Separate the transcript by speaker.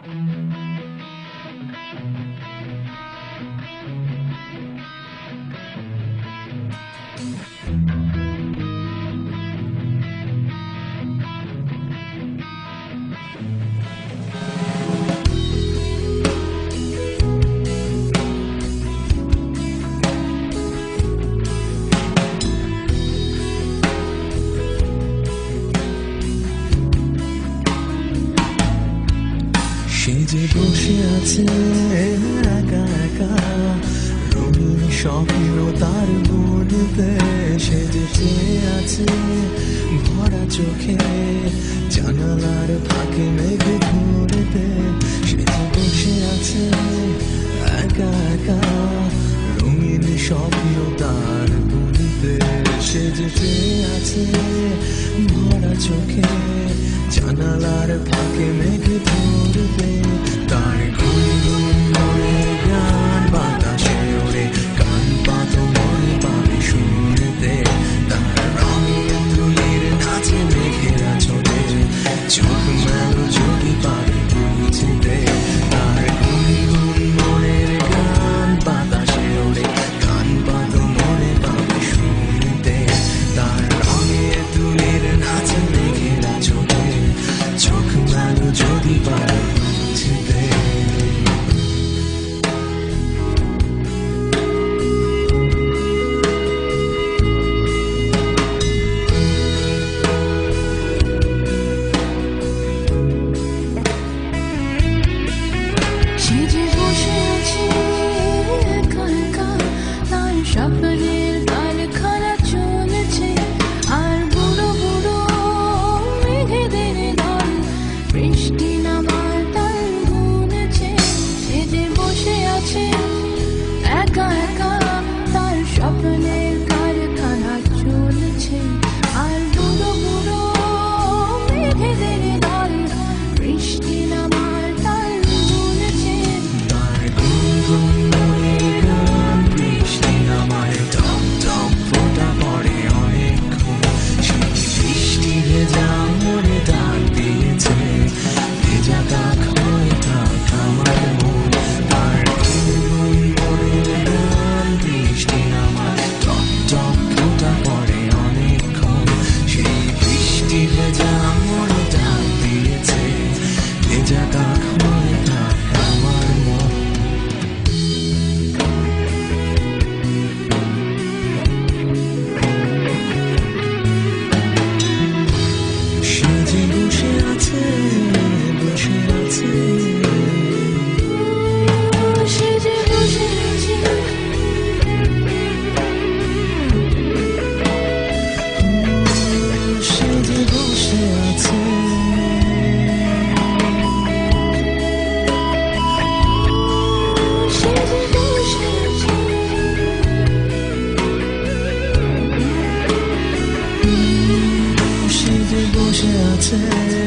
Speaker 1: Thank you. সে যে বসে আছে একা একা। রঙিন স্বপ্ন তার মনেতে সে যে চেয়ে আছে ভরা চোখে। জানালার ফাঁকে মেঘ ধরেতে সে যে বসে আছে একা একা। রঙিন স্বপ্ন তার মনেতে সে যে চেয়ে আছে ভরা চোখে। Canalar takemek
Speaker 2: doğru benim 结局
Speaker 1: 不是。下坠